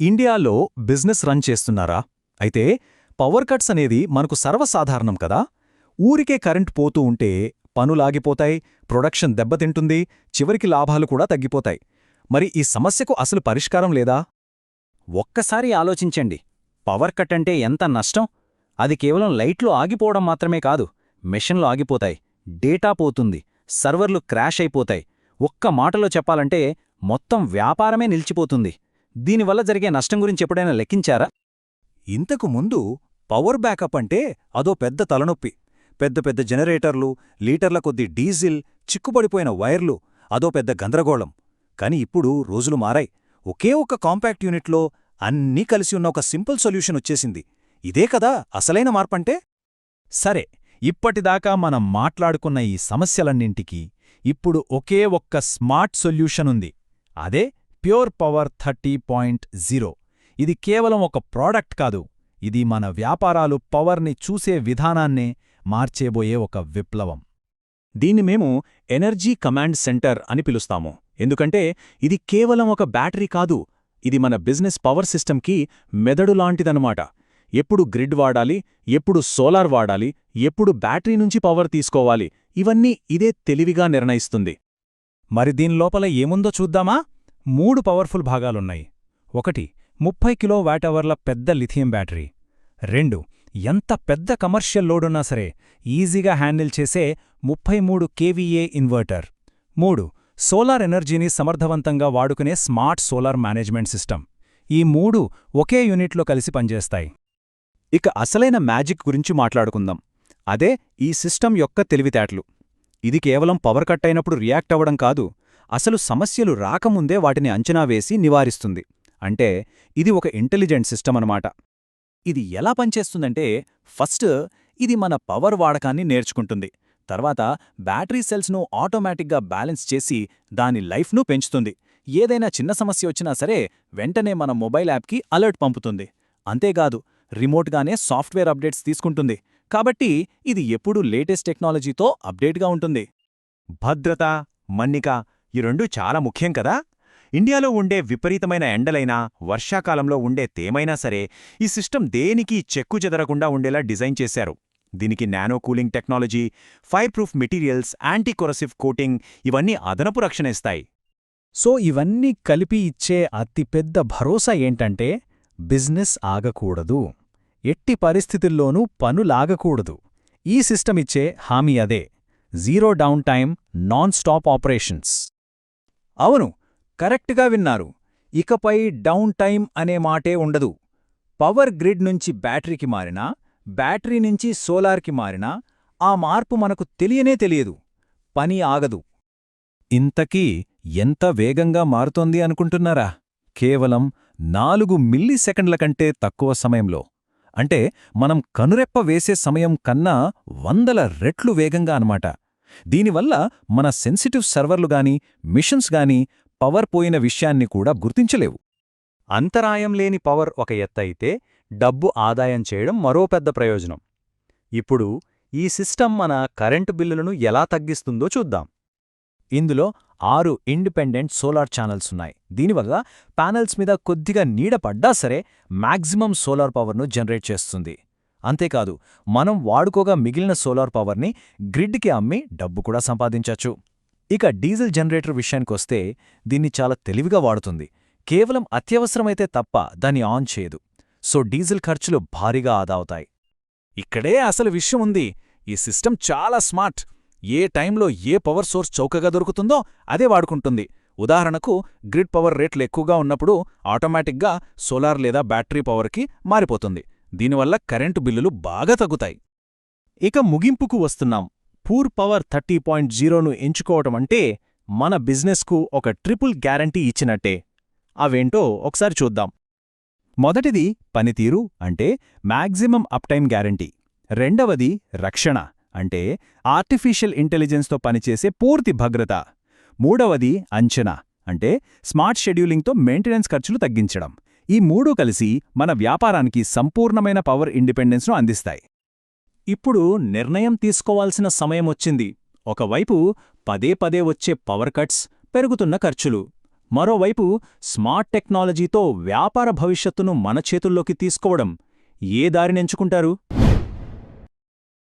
ఇండియాలో business run చేస్తున్నారా? అయితే పవర్ కట్స్ అనేది మనకు సర్వసాధారణం కదా. ఊరికే కరెంట్ పోతూ ఉంటే పనులాగిపోతాయి ప్రొడక్షన్ దెబ్బతింటుంది చివరికి లాభాలు కూడా తగ్గిపోతాయి. మరి ఈ సమస్యకు అసలు పరిష్కారం లేదా? ఒక్కసారి ఆలోచించండి. పవర్ కట్ అంటే ఎంత నష్టం? అది కేవలం లైట్లు ఆగిపోవడం మాత్రమే కాదు మెషన్లు ఆగిపోతాయి డేటా పోతుంది సర్వర్లు క్రాష్ అయిపోతాయి. ఒక్క మాటలో చెప్పాలంటే మొత్తం వ్యాపారమే నిలిచిపోతుంది. దీనివల్ల జరిగే నష్టం గురించి ఎప్పుడైనా లెక్కించారా? ఇంతకు ముందు పవర్ బ్యాకప్ అంటే అదో పెద్ద తలనొప్పి. పెద్ద పెద్ద జనరేటర్లు లీటర్ల కొద్దీ డీజిల్ చిక్కుపడిపోయిన వైర్లు అదో పెద్ద గందరగోళం. కాని ఇప్పుడు రోజులు మారాయి. ఒకే ఒక్క కాంపాక్ట్ యూనిట్లో అన్నీ కలిసి ఉన్న ఒక సింపుల్ సొల్యూషన్ వచ్చేసింది. ఇదే కదా అసలైన మార్పంటే? సరే ఇప్పటిదాకా మనం మాట్లాడుకున్న ఈ సమస్యలన్నింటికీ ఇప్పుడు ఒకే ఒక్క స్మార్ట్ సొల్యూషన్ ఉంది. అదే pure power thirty point zero. ఇది కేవలం ఒక ప్రోడక్ట్ కాదు. ఇది మన వ్యాపారాలు పవర్ని చూసే విధానాన్నే మార్చేబోయే ఒక విప్లవం. దీన్ని మేము ఎనర్జీ కమాండ్ సెంటర్ అని పిలుస్తాము. ఎందుకంటే ఇది కేవలం ఒక బ్యాటరీ కాదు. ఇది మన బిజినెస్ పవర్ సిస్టమ్కి మెదడు లాంటిదనమాట ఎప్పుడు గ్రిడ్ వాడాలి ఎప్పుడు సోలార్ వాడాలి ఎప్పుడు బ్యాటరీ నుంచి పవర్ తీసుకోవాలి ఇవన్నీ ఇదే తెలివిగా నిర్ణయిస్తుంది. మరి దీని లోపల ఏముందో చూద్దామా? మూడు పవర్ఫుల్ భాగాలున్నాయి. ఒకటి ముప్పై కిలో వాటవర్ల పెద్ద లిథియం బ్యాటరీ. రెండు ఎంత పెద్ద కమర్షియల్ లోడున్నా సరే ఈజీగా హ్యాండిల్ చేసే ముప్పై మూడు కేవీఏ ఇన్వర్టర్. మూడు సోలార్ ఎనర్జీని సమర్థవంతంగా వాడుకునే స్మార్ట్ సోలార్ మేనేజ్మెంట్ సిస్టమ్. ఈ మూడు ఒకే యూనిట్లో కలిసి పనిచేస్తాయి. ఇక అసలైన మ్యాజిక్ గురించి మాట్లాడుకుందాం. అదే ఈ సిస్టమ్ యొక్క తెలివితేటలు. ఇది కేవలం పవర్ కట్ అయినప్పుడు రియాక్ట్ అవ్వడం కాదు అసలు సమస్యలు రాకముందే వాటిని అంచనా వేసి నివారిస్తుంది. అంటే ఇది ఒక ఇంటెలిజెంట్ సిస్టమ్ అనమాట ఇది ఎలా పనిచేస్తుందంటే ఫస్ట్ ఇది మన పవర్ వాడకాన్ని నేర్చుకుంటుంది. తర్వాత బ్యాటరీ సెల్స్ను ఆటోమేటిక్గా బ్యాలెన్స్ చేసి దాని లైఫ్ను పెంచుతుంది. ఏదైనా చిన్న సమస్య వచ్చినా సరే వెంటనే మన మొబైల్ యాప్కి అలర్ట్ పంపుతుంది. అంతేకాదు రిమోట్గానే సాఫ్ట్వేర్ అప్డేట్స్ తీసుకుంటుంది. కాబట్టి ఇది ఎప్పుడూ లేటెస్ట్ టెక్నాలజీతో అప్డేట్గా ఉంటుంది. భద్రత మన్నిక ఈ రెండూ చాలా ముఖ్యం కదా. ఇండియాలో ఉండే విపరీతమైన ఎండలైనా వర్షాకాలంలో ఉండే తేమైనా సరే ఈ సిస్టమ్ దేనికి చెక్కు చెదరకుండా ఉండేలా డిజైన్ చేశారు. దీనికి nano cooling technology fire proof materials anti corrosive coating ఇవన్నీ అదనపు రక్షణ ఇస్తాయి. సో ఇవన్నీ కలిపి ఇచ్చే అతిపెద్ద భరోసా ఏంటంటే బిజినెస్ ఆగకూడదు. ఎట్టి పరిస్థితుల్లోనూ పనులాగకూడదు ఈ సిస్టమ్ ఇచ్చే హామీ అదే. Zero down time non stop operations. అవును కరెక్ట్గా విన్నారు. ఇకపై డౌన్ టైం అనే మాటే ఉండదు. పవర్ గ్రిడ్ నుంచి బ్యాటరీకి మారినా బ్యాటరీ నుంచి సోలార్కి మారినా ఆ మార్పు మనకు తెలియనే తెలియదు. పని ఆగదు. ఇంతకీ ఎంత వేగంగా మారుతోంది అనుకుంటున్నారా? కేవలం నాలుగు మిల్లీసెకండ్ల కంటే తక్కువ సమయంలో. అంటే మనం కనురెప్ప వేసే సమయం కన్నా వందల రెట్లు వేగంగా అనమాట దీనివల్ల మన సెన్సిటివ్ సర్వర్లు గాని మిషన్స్ గాని పవర్ పోయిన విషయాన్ని కూడా గుర్తించలేవు. అంతరాయం లేని పవర్ ఒక ఎత్తయితే డబ్బు ఆదాయం చేయడం మరో పెద్ద ప్రయోజనం. ఇప్పుడు ఈ సిస్టమ్ మన కరెంటు బిల్లులను ఎలా తగ్గిస్తుందో చూద్దాం. ఇందులో ఆరు ఇండిపెండెంట్ సోలార్ ఛానల్స్ ఉన్నాయి. దీనివల్ల ప్యానెల్స్ మీద కొద్దిగా నీడ పడ్డా సరే మ్యాక్సిమం సోలార్ పవర్ను జనరేట్ చేస్తుంది. అంతేకాదు మనం వాడుకోగా మిగిలిన సోలార్ పవర్ని గ్రిడ్కి అమ్మి డబ్బు కూడా సంపాదించచ్చు. ఇక డీజిల్ జనరేటర్ విషయానికొస్తే దీన్ని చాలా తెలివిగా వాడుతుంది. కేవలం అత్యవసరమైతే తప్ప దాన్ని ఆన్ చేయదు. సో డీజిల్ ఖర్చులు భారీగా ఆదా అవుతాయి. ఇక్కడే అసలు విషయం ఉంది. ఈ సిస్టమ్ చాలా స్మార్ట్. ఏ టైంలో ఏ పవర్ సోర్స్ చౌకగా దొరుకుతుందో అదే వాడుకుంటుంది. ఉదాహరణకు గ్రిడ్ పవర్ రేట్లు ఎక్కువగా ఉన్నప్పుడు ఆటోమేటిక్గా సోలార్ లేదా బ్యాటరీ పవర్కి మారిపోతుంది. దీనివల్ల కరెంటు బిల్లులు బాగా తగ్గుతాయి. ఇక ముగింపుకు వస్తున్నాం. పూర్ పవర్ థర్టీ పాయింట్ జీరోను ఎంచుకోవటం అంటే మన బిజినెస్కు ఒక ట్రిపుల్ గ్యారంటీ ఇచ్చినట్టే. అవేంటో ఒకసారి చూద్దాం. మొదటిది పనితీరు అంటే మ్యాక్సిమం అప్టైమ్ గ్యారంటీ. రెండవది రక్షణ అంటే ఆర్టిఫిషియల్ ఇంటెలిజెన్స్తో పనిచేసే పూర్తి భద్రత. మూడవది అంచనా అంటే స్మార్ట్ షెడ్యూలింగ్తో మెయింటెనెన్స్ ఖర్చులు తగ్గించడం. ఈ మూడూ కలిసి మన వ్యాపారానికి సంపూర్ణమైన పవర్ ఇండిపెండెన్స్ను అందిస్తాయి. ఇప్పుడు నిర్ణయం తీసుకోవాల్సిన సమయం వచ్చింది. ఒకవైపు పదే పదే వచ్చే పవర్ కట్స్ పెరుగుతున్న ఖర్చులు. మరోవైపు స్మార్ట్ టెక్నాలజీతో వ్యాపార భవిష్యత్తును మన చేతుల్లోకి తీసుకోవడం. ఏ దారినెంచుకుంటారు